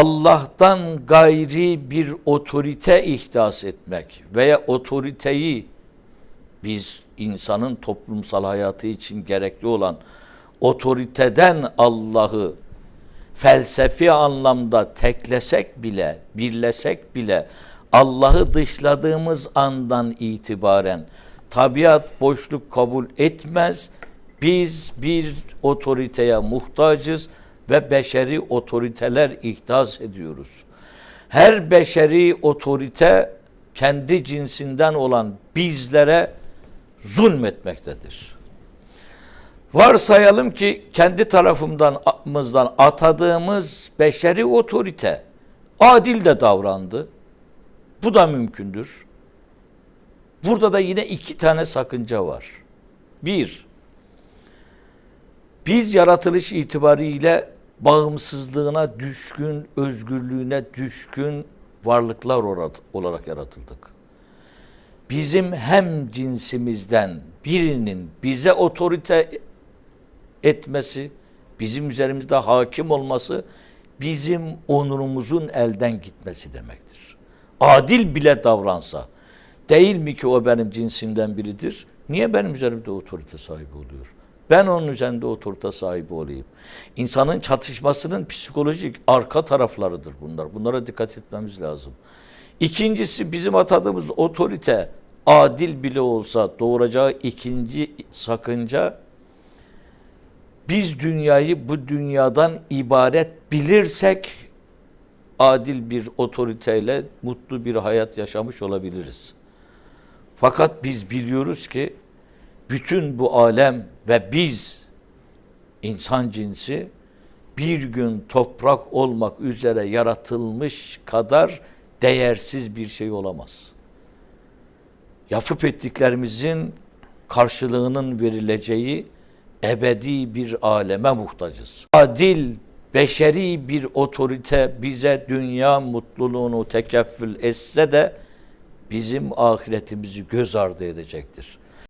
Allah'tan gayri bir otorite ihdas etmek veya otoriteyi biz insanın toplumsal hayatı için gerekli olan otoriteden Allah'ı felsefi anlamda teklesek bile, birlesek bile Allah'ı dışladığımız andan itibaren tabiat boşluk kabul etmez. Biz bir otoriteye muhtacız ve beşeri otoriteler ihdas ediyoruz. Her beşeri otorite kendi cinsinden olan bizlere zulmetmektedir. Varsayalım ki kendi tarafımdan mızdan atadığımız beşeri otorite adil de davrandı. Bu da mümkündür. Burada da yine iki tane sakınca var. Bir, biz yaratılış itibariyle bağımsızlığına düşkün, özgürlüğüne düşkün varlıklar olarak yaratıldık. Bizim hem cinsimizden birinin bize otorite etmesi, bizim üzerimizde hakim olması bizim onurumuzun elden gitmesi demektir. Adil bile davransa, değil mi ki o benim cinsimden biridir? Niye benim üzerimde otorite sahibi oluyor? Ben onun üzerinde otorite sahibi olayım. İnsanın çatışmasının psikolojik arka taraflarıdır bunlar. Bunlara dikkat etmemiz lazım. İkincisi bizim atadığımız otorite adil bile olsa doğuracağı ikinci sakınca biz dünyayı bu dünyadan ibaret bilirsek adil bir otoriteyle mutlu bir hayat yaşamış olabiliriz. Fakat biz biliyoruz ki bütün bu alem ve biz insan cinsi bir gün toprak olmak üzere yaratılmış kadar değersiz bir şey olamaz. Yapıp ettiklerimizin karşılığının verileceği ebedi bir aleme muhtacız. Adil, beşeri bir otorite bize dünya mutluluğunu tekeffül etse de bizim ahiretimizi göz ardı edecektir.